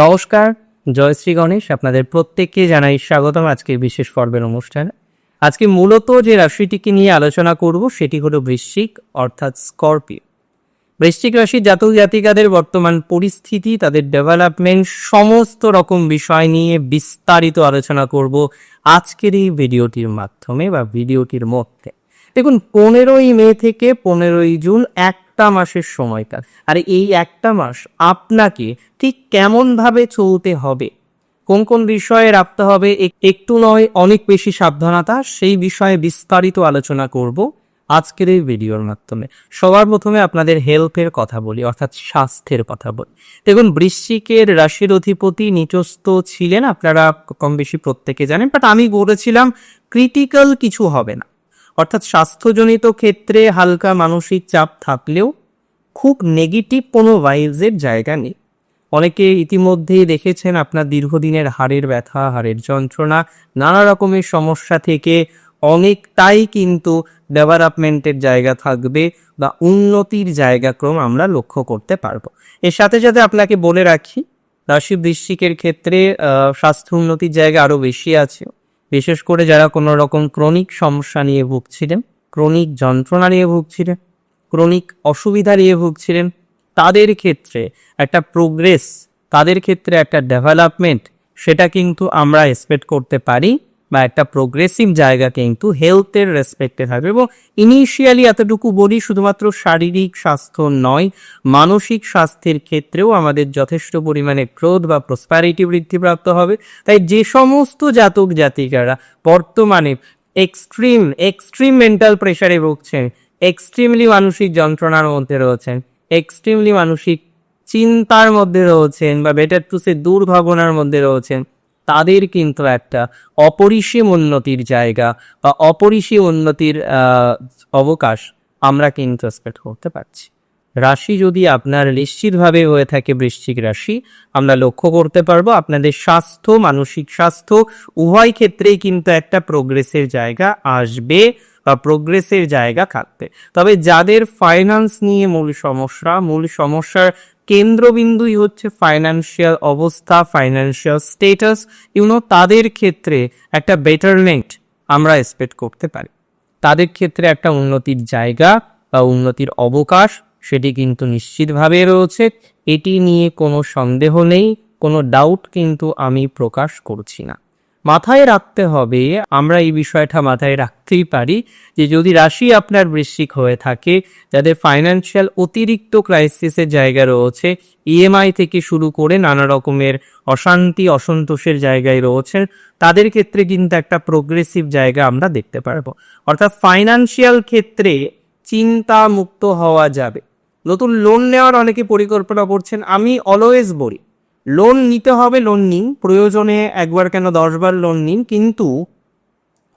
নমস্কার, জয় শ্রী গণেশ। আপনাদের প্রত্যেককে জানাই স্বাগতম আজকে বিশেষ পর্বের অনুষ্ঠানে। আজকে মূলত যে রাশিটিকে নিয়ে আলোচনা করব সেটি হলো বৃশ্চিক, অর্থাৎ স্করপিও। বৃশ্চিক রাশির জাতক জাতিকাদের বর্তমান পরিস্থিতি, তাদের ডেভেলপমেন্ট সমস্ত রকম বিষয় নিয়ে বিস্তারিত আলোচনা করব আজকের এই ভিডিওটির মাধ্যমে বা ভিডিওটির মধ্যে। দেখুন, পনেরোই মে থেকে পনেরোই জুন একটা মাসের সময়কাল। আর এই একটা মাস আপনাকে ঠিক কেমনভাবে চলতে হবে? কোন কোন বিষয়ে রাখতে হবে? একটু নয়, অনেক বেশি সাবধানতা, সেই বিষয়ে বিস্তারিত আলোচনা করব আজকের এই ভিডিওর মাধ্যমে। সবার প্রথমে আপনাদের হেলথের কথা বলি, অর্থাৎ স্বাস্থ্যের কথা বলি। দেখুন, বৃশ্চিকের রাশির অধিপতি নিচস্থ ছিলেন, আপনারা কম বেশি প্রত্যেকে জানেন বাট আমি বলেছিলাম ক্রিটিক্যাল কিছু হবে না। অর্থাৎ স্বাস্থ্যজনিত ক্ষেত্রে হালকা মানসিক চাপ থাকলেও খুব নেগেটিভ কোনো ভাইবসের জায়গা নেই। অনেকে ইতিমধ্যেই দেখেছেন আপনার দীর্ঘদিনের হাড়ের ব্যথা, হাড়ের যন্ত্রণা, নানা রকমের সমস্যা থেকে অনেকটাই কিন্তু ডেভেলপমেন্টের জায়গা থাকবে বা উন্নতির জায়গাক্রম আমরা লক্ষ্য করতে পারব। এর সাথে সাথে আপনাকে বলে রাখি রাশি বৃশ্চিকের ক্ষেত্রে স্বাস্থ্য উন্নতির জায়গা আরও বেশি আছে। বিশেষ করে যারা কোনো রকম ক্রনিক সমস্যা নিয়ে ভুগছিলেন, ক্রনিক যন্ত্রণা নিয়ে ভুগছিলেন, ক্রনিক অসুবিধা নিয়ে ভুগছিলেন, তাদের ক্ষেত্রে একটা প্রোগ্রেস তাদের ক্ষেত্রে একটা ডেভেলপমেন্ট সেটা কিন্তু আমরা এক্সপেক্ট করতে পারি। বা একটা প্রোগ্রেসিভ জায়গা কিন্তু হেলথের রেসপেক্টে থাকবে এবং ইনিশিয়ালি এতটুকু বলি, শুধুমাত্র শারীরিক স্বাস্থ্য নয়, মানসিক স্বাস্থ্যের ক্ষেত্রেও আমাদের যথেষ্ট পরিমাণে ক্রোধ বা প্রসপ্যারিটি বৃদ্ধিপ্রাপ্ত হবে। তাই যে সমস্ত জাতক জাতিকারা বর্তমানে এক্সট্রিম এক্সট্রিম মেন্টাল প্রেশারে ভুগছেন এক্সট্রিমলি মানসিক যন্ত্রণার মধ্যে রয়েছেন এক্সট্রিমলি মানসিক চিন্তার মধ্যে রয়েছেন বা বেটার টু সে দুর্ভাবনার মধ্যে রয়েছেন তাদের কিন্তু একটা অপরিসীম উন্নতির জায়গা বা অপরিসীম উন্নতির অবকাশ আমরা কিন্তু এক্সপেক্ট করতে পারছি। রাশি যদি আপনার নিশ্চিতভাবে হয়ে থাকে বৃশ্চিক রাশি, আমরা লক্ষ্য করতে পারব আপনাদের স্বাস্থ্য, মানসিক স্বাস্থ্য উভয় ক্ষেত্রেই কিন্তু একটা প্রোগ্রেসের জায়গা আসবে বা প্রোগ্রেসের জায়গা থাকবে। তবে যাদের ফাইন্যান্স নিয়ে মূল সমস্যা, মূল সমস্যার কেন্দ্রবিন্দুই হচ্ছে ফাইন্যান্সিয়াল অবস্থা ফাইন্যান্সিয়াল স্টেটাস ইউনো তাদের ক্ষেত্রে একটা বেটারমেন্ট আমরা এক্সপেক্ট করতে পারি। তাদের ক্ষেত্রে একটা উন্নতির জায়গা বা উন্নতির অবকাশ, সেটি কিন্তু নিশ্চিতভাবে রয়েছে। এটি নিয়ে কোনো সন্দেহ নেই, কোনো ডাউট কিন্তু আমি প্রকাশ করছি না। মাথায় রাখতে হবে, আমরা এই বিষয়টা মাথায় রাখতেই পারি যে যদি রাশি আপনার বৃশ্চিক হয়ে থাকে, যাদের ফাইন্যান্সিয়াল অতিরিক্ত ক্রাইসিসের জায়গা রয়েছে ইএমআই থেকে শুরু করে নানা রকমের অশান্তি, অসন্তোষের জায়গায় রয়েছেন, তাদের ক্ষেত্রে কিন্তু একটা প্রোগ্রেসিভ জায়গা আমরা দেখতে পারব। অর্থাৎ ফাইন্যান্সিয়াল ক্ষেত্রে চিন্তা মুক্ত হওয়া যাবে। নতুন লোন নেওয়ার অনেকে পরিকল্পনা করছেন, আমি অলওয়েজ বলি লোন নিতে হবে লোন নিন। প্রয়োজনে একবার কেন দশবার লোন নিন, কিন্তু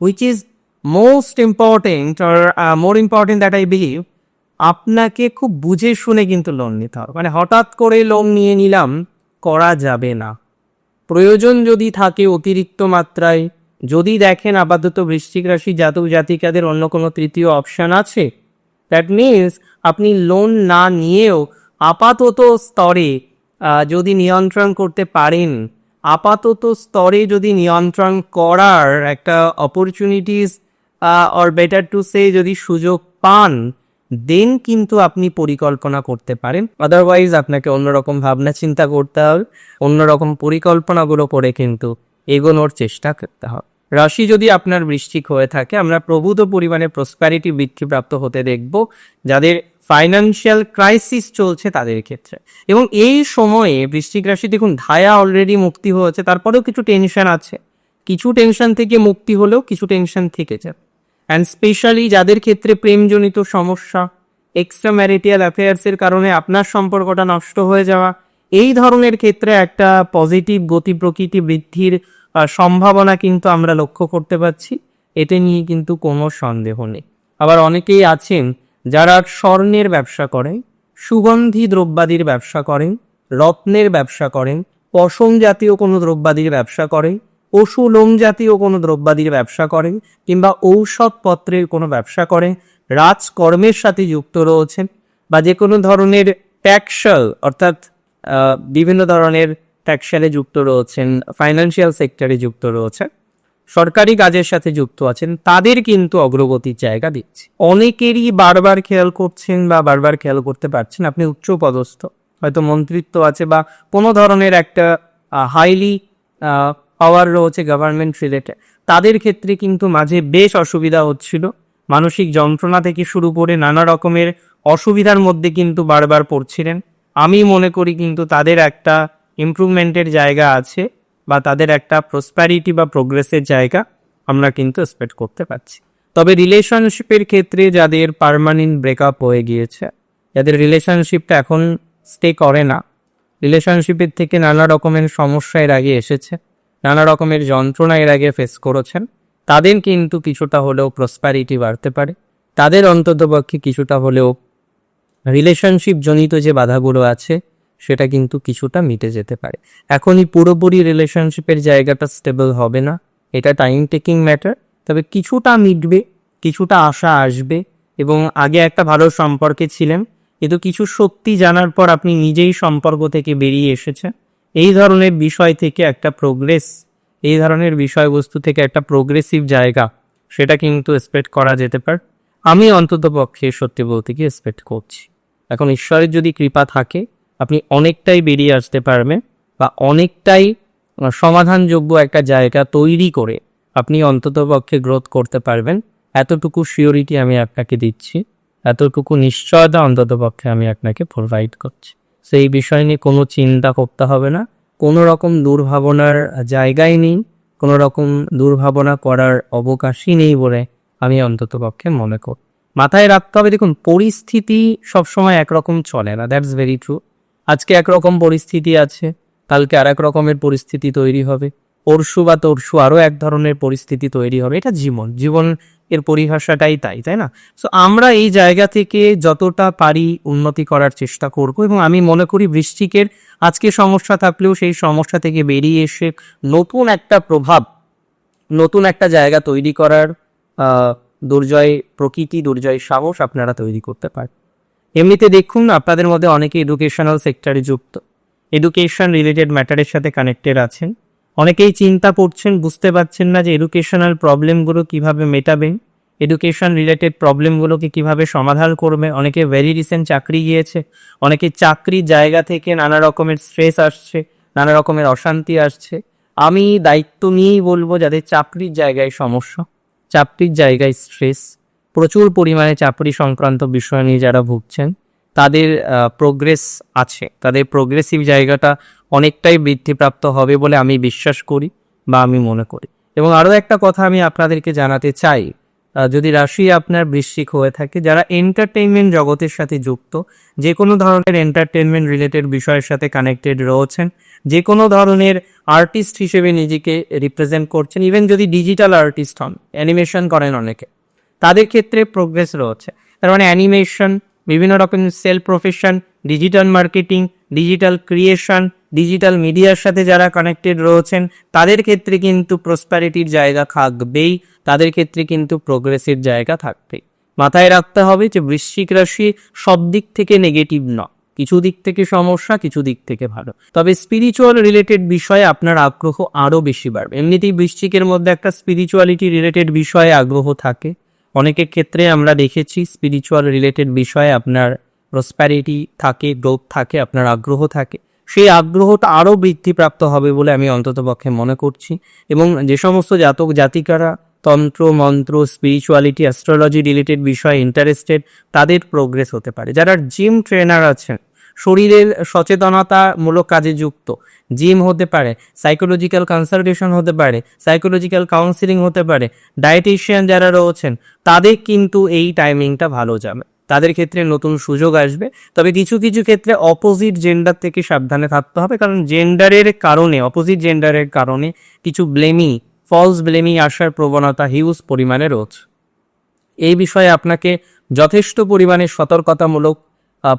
which is most important R more important that I believe আপনাকে খুব বুঝে শুনে কিন্তু লোন নিতে হবে। মানে হঠাৎ করে লোন নিয়ে নিলাম, করা যাবে না। প্রয়োজন যদি থাকে অতিরিক্ত মাত্রায়, যদি দেখেন আপাতত বৃশ্চিক রাশি জাতক জাতিকাদের অন্য কোনো তৃতীয় অপশন আছে দ্যাট মিনস আপনি লোন না নিয়েও আপাতত স্তরে যদি নিয়ন্ত্রণ করতে পারেন, আপাতত স্তরে যদি নিয়ন্ত্রণ করার একটা opportunities or better to say যদি সুযোগ পান দেন কিন্তু আপনি পরিকল্পনা করতে পারেন। আদারওয়াইজ আপনাকে অন্যরকম ভাবনা চিন্তা করতে হবে, অন্যরকম পরিকল্পনাগুলো করে কিন্তু এগোনোর চেষ্টা করতে হবে। রাশি যদি আপনার বৃষ্টিক হয়ে থাকে, আমরা প্রভূত পরিমাণে প্রসপ্যারিটি বৃদ্ধিপ্রাপ্ত হতে দেখব, যাদের ফাইন্যান্সিয়াল ক্রাইসিস চলছে তাদের ক্ষেত্রে। এবং এই সময়ে বৃষ্টিক রাশি দেখুন, ধায়া অলরেডি মুক্তি হয়েছে, তারপরেও কিছু টেনশন আছে। কিছু টেনশন থেকে মুক্তি হলেও কিছু টেনশন থেকে যাবে। অ্যান্ড স্পেশালি যাদের ক্ষেত্রে প্রেমজনিত সমস্যা এক্সট্রা ম্যারিটিয়াল অ্যাফেয়ার্সের কারণে আপনার সম্পর্কটা নষ্ট হয়ে যাওয়া, এই ধরনের ক্ষেত্রে একটা পজিটিভ গতি প্রকৃতি বৃদ্ধির সম্ভাবনা কিন্তু আমরা লক্ষ্য করতে পারছি, এতে নিয়ে কিন্তু কোনো সন্দেহ নেই। আবার অনেকেই আছেন যারা স্বর্ণের ব্যবসা করেন, সুগন্ধি দ্রব্যাদির ব্যবসা করেন, রত্নের ব্যবসা করেন, পশম জাতীয় কোনো দ্রব্যাদির ব্যবসা করেন, পশু লোম জাতীয় কোনো দ্রব্যাদির ব্যবসা করেন, কিংবা ঔষধপত্রের কোনো ব্যবসা করেন, রাজকর্মের সাথে যুক্ত রয়েছেন, বা যে কোনো ধরনের ট্যাক্সাল, অর্থাৎ বিভিন্ন ধরনের ট্যাক্সারে যুক্ত রয়েছেন ফাইন্যান্সিয়াল সেক্টরে যুক্ত রয়েছেন, সরকারি কাজের সাথে যুক্ত আছেন, তাদের কিন্তু অগ্রগতির জায়গা দিচ্ছে। অনেকেরই বারবার খেয়াল করছেন বা বারবার খেয়াল করতে পারছেন, আপনি উচ্চ পদস্থ হয়তো মন্ত্রিত্ব আছে বা কোনো ধরনের একটা হাইলি পাওয়ার রয়েছে গভর্নমেন্ট রিলেটেড তাদের ক্ষেত্রে কিন্তু মাঝে বেশ অসুবিধা হচ্ছিল। মানসিক যন্ত্রণা থেকে শুরু করে নানা রকমের অসুবিধার মধ্যে কিন্তু বারবার পড়ছিলেন। আমি মনে করি কিন্তু তাদের একটা ইমপ্রুভমেন্টের জায়গা আছে বা তাদের একটা প্রসপ্যারিটি বা প্রোগ্রেসের জায়গা আমরা কিন্তু এক্সপেক্ট করতে পারছি। তবে রিলেশনশিপের ক্ষেত্রে যাদের পারমানেন্ট ব্রেকআপ হয়ে গিয়েছে, যাদের রিলেশনশিপটা এখন স্টে করে না রিলেশনশিপের থেকে নানা রকমের সমস্যা এর আগে এসেছে, নানা রকমের যন্ত্রণা এর আগে ফেস করেছেন, তাদের কিন্তু কিছুটা হলেও প্রসপ্যারিটি বাড়তে পারে। তাদের অন্ততপক্ষে কিছুটা হলেও রিলেশনশিপ জনিত যে বাধাগুলো আছে সেটা কিন্তু কিছুটা মিটে যেতে পারে। এখনই পুরোপুরি রিলেশনশিপের জায়গাটা স্টেবল হবে না। এটা টাইম টেকিং ম্যাটার তবে কিছুটা মিটবে, কিছুটা আশা আসবে এবং আগে একটা ভালো সম্পর্কে ছিলেন, কিন্তু কিছু সত্যি জানার পর আপনি নিজেই সম্পর্ক থেকে বেরিয়ে এসেছেন। এই ধরনের বিষয় থেকে একটা প্রোগ্রেস এই ধরনের বিষয়বস্তু থেকে একটা প্রোগ্রেসিভ জায়গা, সেটা কিন্তু এক্সপেক্ট করা যেতে পারে। আমি অন্তত পক্ষে সত্যি বলতে গিয়ে এক্সপেক্ট করছি। এখন ঈশ্বরের যদি কৃপা থাকে আপনি অনেকটাই বেরিয়ে আসতে পারবেন বা অনেকটাই সমাধানযোগ্য একটা জায়গা তৈরি করে আপনি অন্তত পক্ষে গ্রোথ করতে পারবেন। এতটুকু শিওরিটি আমি আপনাকে দিচ্ছি। এতটুকু নিশ্চয়তা অন্তত পক্ষে আমি আপনাকে প্রোভাইড করছি। সেই বিষয় নিয়ে কোনো চিন্তা করতে হবে না। কোনো রকম দুর্ভাবনার জায়গায় নেই। কোনো রকম দুর্ভাবনা করার অবকাশই নেই বলে আমি অন্তত পক্ষে মনে করি। মাথায় রাখতে হবে, দেখুন, পরিস্থিতি সবসময় একরকম চলে না। দ্যাটস ভেরি ট্রু আজকে একরকম পরিস্থিতি আছে, কালকে আর এক রকমের পরিস্থিতি তৈরি হবে। পরশু বা তরশু আরও এক ধরনের পরিস্থিতি তৈরি হবে। এটা জীবন। জীবন এর পরিভাষাটাই তাই তাই না? সো আমরা এই জায়গা থেকে যতটা পারি উন্নতি করার চেষ্টা করব এবং আমি মনে করি বৃষ্টিকের আজকে সমস্যা থাকলেও সেই সমস্যা থেকে বেরিয়ে এসে নতুন একটা প্রভাব, নতুন একটা জায়গা তৈরি করার দুর্জয় প্রকৃতি, দুর্জয় সাহস আপনারা তৈরি করতে পারেন এমনিতে দেখুন, আপনাদের মধ্যে অনেকে এডুকেশনাল সেক্টরে যুক্ত। এডুকেশন রিলেটেড ম্যাটারের সাথে কানেক্টেড আছেন। অনেকেই চিন্তা করছেন, বুঝতে পারছেন না যে এডুকেশনাল প্রবলেমগুলো কীভাবে মেটাবেন এডুকেশন রিলেটেড প্রবলেমগুলোকে কীভাবে সমাধান করবে অনেকে ভেরি রিসেন্ট চাকরি গিয়েছে, অনেকে চাকরির জায়গা থেকে নানা রকমের স্ট্রেস আসছে, নানা রকমের অশান্তি আসছে। আমি দায়িত্ব নিয়েই বলব, যাদের চাকরির জায়গায় সমস্যা, চাকরির জায়গায় স্ট্রেস প্রচুর পরিমাণে চাকরি সংক্রান্ত বিষয় নিয়ে যারা ভুগছেন, তাদের প্রোগ্রেস আছে। তাদের প্রোগ্রেসিভ জায়গাটা অনেকটাই বৃদ্ধিপ্রাপ্ত হবে বলে আমি বিশ্বাস করি বা আমি মনে করি। এবং আরও একটা কথা আমি আপনাদেরকে জানাতে চাই যদি রাশি আপনার বৃশ্চিক হয়ে থাকে, যারা এন্টারটেইনমেন্ট জগতের সাথে যুক্ত, যে কোনো ধরনের এন্টারটেনমেন্ট রিলেটেড বিষয়ের সাথে কানেক্টেড রয়েছেন, যে কোনো ধরনের আর্টিস্ট হিসেবে নিজেকে রিপ্রেজেন্ট করছেন ইভেন যদি ডিজিটাল আর্টিস্ট হন অ্যানিমেশন করেন অনেকে তাদের ক্ষেত্রে প্রোগ্রেস রয়েছে। তার মানে অ্যানিমেশন বিভিন্ন রকম sell profession digital marketing digital creation digital মিডিয়ার সাথে যারা কানেক্টেড রয়েছেন, তাদের ক্ষেত্রে কিন্তু প্রসপ্যারিটির জায়গা থাকবেই, তাদের ক্ষেত্রে কিন্তু প্রোগ্রেসের জায়গা থাকবেই। মাথায় রাখতে হবে যে বৃশ্চিক রাশি সব দিক থেকে নেগেটিভ নয়। কিছু দিক থেকে সমস্যা, কিছু দিক থেকে ভালো। তবে স্পিরিচুয়াল রিলেটেড বিষয়ে আপনার আগ্রহ আরও বেশি বাড়বে। এমনিতেই বৃশ্চিকের মধ্যে একটা স্পিরিচুয়ালিটি রিলেটেড বিষয়ে আগ্রহ থাকে। অনেকের ক্ষেত্রে আমরা দেখেছি স্পিরিচুয়াল রিলেটেড বিষয়ে আপনার প্রসপ্যারিটি থাকে গ্রোথ থাকে, আপনার আগ্রহ থাকে। সেই আগ্রহটা আরও বৃদ্ধিপ্রাপ্ত হবে বলে আমি অন্ততপক্ষে মনে করছি এবং যে সমস্ত জাতক জাতিকারা তন্ত্র, মন্ত্র স্পিরিচুয়ালিটি অ্যাস্ট্রোলজি রিলেটেড বিষয়ে ইন্টারেস্টেড তাদের প্রোগ্রেস হতে পারে। যারা জিম ট্রেনার আছেন শরীরের সচেতনতামূলক কাজে যুক্ত। জিম হতে পারে সাইকোলজিক্যাল কনসালটেশন হতে পারে সাইকোলজিক্যাল কাউন্সিলিং হতে পারে ডায়েটিশিয়ান যারা রয়েছেন, তাদের কিন্তু এই টাইমিংটা ভালো যাবে। তাদের ক্ষেত্রে নতুন সুযোগ আসবে। তবে কিছু কিছু ক্ষেত্রে অপোজিট জেন্ডার থেকে সাবধানে থাকতে হবে, কারণ জেন্ডারের কারণে অপোজিট জেন্ডারের কারণে কিছু ব্লেমি ফলস ব্লেমি আসার প্রবণতা হিউজ পরিমাণে রয়েছে। এই বিষয়ে আপনাকে যথেষ্ট পরিমাণে সতর্কতামূলক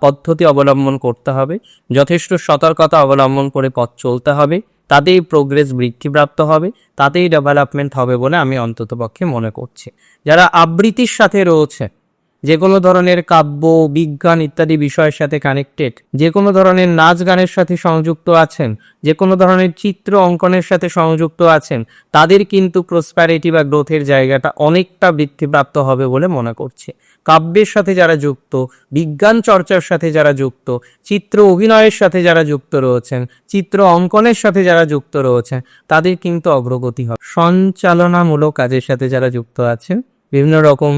পদ্ধতি অবলম্বন করতে হবে। যথেষ্ট সতর্কতা অবলম্বন করে পথ চলতে হবে। তাতেই প্রোগ্রেস বৃদ্ধিপ্রাপ্ত হবে। তাতেই ডেভেলপমেন্ট হবে বলে আমি অন্ততপক্ষে মনে করছি। যারা আবৃত্তির সাথে রয়েছে যে কোনো ধরনের কাব্য, বিজ্ঞান ইত্যাদি বিষয়ের সাথে কানেক্টেড যে কোনো ধরনের নাচ গানের সাথে সংযুক্ত আছেন যে কোনো ধরনের চিত্র অঙ্কনের সাথে সংযুক্ত আছেন, তাদের কিন্তু প্রসপ্যারিটি বা গ্রোথের জায়গাটা অনেকটা বৃদ্ধিপ্রাপ্ত হবে বলে মনে করছে। কাব্যের সাথে যারা যুক্ত, বিজ্ঞান চর্চার সাথে যারা যুক্ত, চিত্র অভিনয়ের সাথে যারা যুক্ত রয়েছেন, চিত্র অঙ্কনের সাথে যারা যুক্ত রয়েছেন, তাদের কিন্তু অগ্রগতি হবে। সঞ্চালনামূলক কাজের সাথে যারা যুক্ত আছেন, বিভিন্ন রকম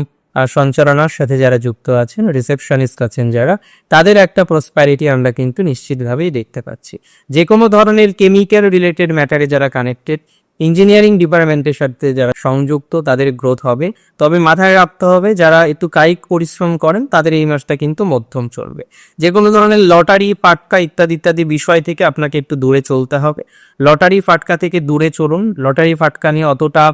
সঞ্চালনার সাথে যারা যুক্ত আছেন রিসেপশনিস্ট আছেন যারা, তাদের একটা প্রসপ্যারিটি আমরা কিন্তু নিশ্চিতভাবেই দেখতে পাচ্ছি। যে কোনো ধরনের কেমিক্যাল রিলেটেড ম্যাটারে যারা কানেক্টেড ইঞ্জিনিয়ারিং ডিপার্টমেন্টের সাথে যারা সংযুক্ত, তাদের গ্রোথ হবে। তবে মাথায় রাখতে হবে, যারা একটু কায়িক পরিশ্রম করেন, তাদের এই মাসটা কিন্তু মধ্যম চলবে। যে কোনো ধরনের লটারি পাটকা ইত্যাদি ইত্যাদি বিষয় থেকে আপনাকে একটু দূরে চলতে হবে। লটারি ফাটকা থেকে দূরে চলুন। লটারি ফাটকা নিয়ে অতটা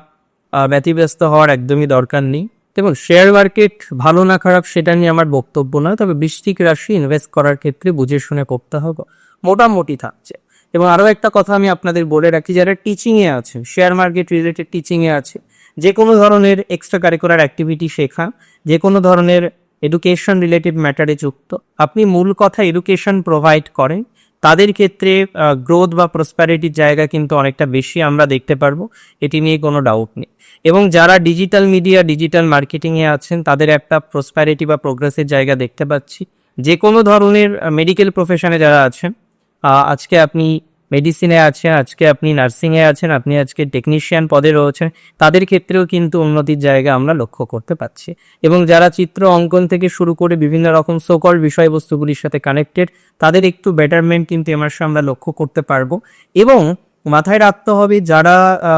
ব্যতিব্যস্ত হওয়ার একদমই দরকার নেই। দেখুন শেয়ার মার্কেট ভালো না খারাপ সেটা নিয়ে আমার বক্তব্য নয়, তবে বৃষ্টিক রাশি ইনভেস্ট করার ক্ষেত্রে বুঝে শুনে করতে হবে, মোটামুটি থাকছে। এবং আরও একটা কথা আমি আপনাদের বলে রাখি, যারা টিচিংয়ে আছে শেয়ার মার্কেট রিলেটেড টিচিংয়ে আছে, যে কোনো ধরনের এক্সট্রা কারিকুলার অ্যাক্টিভিটি শেখা, যে কোনো ধরনের এডুকেশন রিলেটেড ম্যাটারে যুক্ত, আপনি মূল কথা এডুকেশন প্রোভাইড করেন তাদের ক্ষেত্রে গ্রোথ বা প্রসপ্যারিটির জায়গা কিন্তু অনেকটা বেশি আমরা দেখতে পারব, এটি নিয়ে কোনো ডাউট নেই। এবং যারা ডিজিটাল মিডিয়া ডিজিটাল মার্কেটিংয়ে আছেন, তাদের একটা প্রসপ্যারিটি বা প্রোগ্রেসের জায়গা দেখতে পাচ্ছি। যে কোনো ধরনের মেডিকেল প্রফেশনে যারা আছেন আজকে আপনি মেডিসিনে আছেন আজকে আপনি নার্সিংয়ে আছেন, আপনি আজকে টেকনিশিয়ান পদে রয়েছেন, তাদের ক্ষেত্রেও কিন্তু উন্নতির জায়গা আমরা লক্ষ্য করতে পারছি। এবং যারা চিত্র অঙ্কন থেকে শুরু করে বিভিন্ন রকম সকল বিষয়বস্তুগুলির সাথে কানেক্টেড তাদের একটু বেটারমেন্ট কিন্তু এ মাসে আমরা লক্ষ্য করতে পারব। এবং মাথায় রাখতে হবে, যারা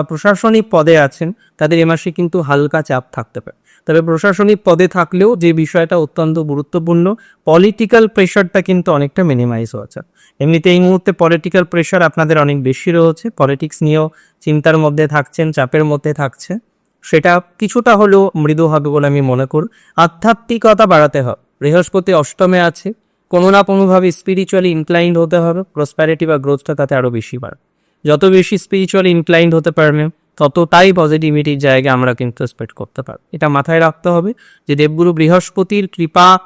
প্রশাসনিক পদে আছেন, তাদের এ মাসে কিন্তু হালকা চাপ থাকতে পারে। তবে প্রশাসনিক পদে থাকলেও যে বিষয়টা অত্যন্ত গুরুত্বপূর্ণ পলিটিক্যাল প্রেশারটা কিন্তু অনেকটা মিনিমাইজ হয়েছে এমনিতে এই মুহূর্তে পলিটিক্যাল প্রেশার আপনাদের অনেক বেশি রয়েছে। পলিটিক্স নিয়েও চিন্তার মধ্যে থাকছেন, চাপের মধ্যে থাকছে। সেটা কিছুটা হলেও মৃদু হবে বলে আমি মনে করি। আধ্যাত্মিকতা বাড়াতে হবে। বৃহস্পতি অষ্টমে আছে। কোনো না কোনোভাবে স্পিরিচুয়ালি ইনক্লাইন্ড হতে হবে। প্রসপ্যারিটি বা গ্রোথটা তাতে আরও বেশি বাড়ে যত বেশি স্পিরিচুয়ালি ইনক্লাইন্ড হতে পারবেন ততটাই পজিটিভিটির জায়গা আমরা কিন্তু এক্সপেক্ট করতে পারব। এটা মাথায় রাখতে হবে যে দেবগুরু বৃহস্পতির কৃপা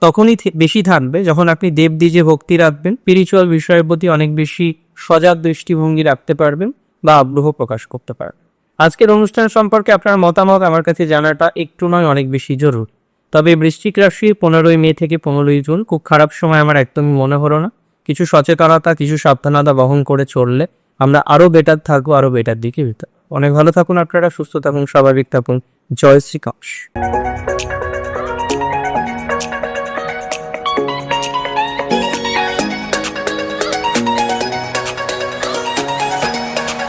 তখনই বেশি থাকবে যখন আপনি দেবদ্বীজে ভক্তি রাখবেন স্পিরিচুয়াল বিষয়ের প্রতি অনেক বেশি সজাগ দৃষ্টিভঙ্গি রাখতে পারবেন বা আগ্রহ প্রকাশ করতে পারবেন। আজকের অনুষ্ঠান সম্পর্কে আপনার মতামত আমার কাছে জানাটা একটু নয়, অনেক বেশি জরুরি। তবে বৃশ্চিক রাশি পনেরোই মে থেকে পনেরোই জুন খুব খারাপ সময় আমার একদমই মনে হলো না। কিছু সচেতনতা, কিছু সাবধানতা বহন করে চললে আমরা আরও বেটার থাকব, আরও বেটার দিকে যেতে অনেক ভালো থাকুন আপনারা সুস্থ থাকুন স্বাভাবিক থাকুন। জয় শ্রীকাশ।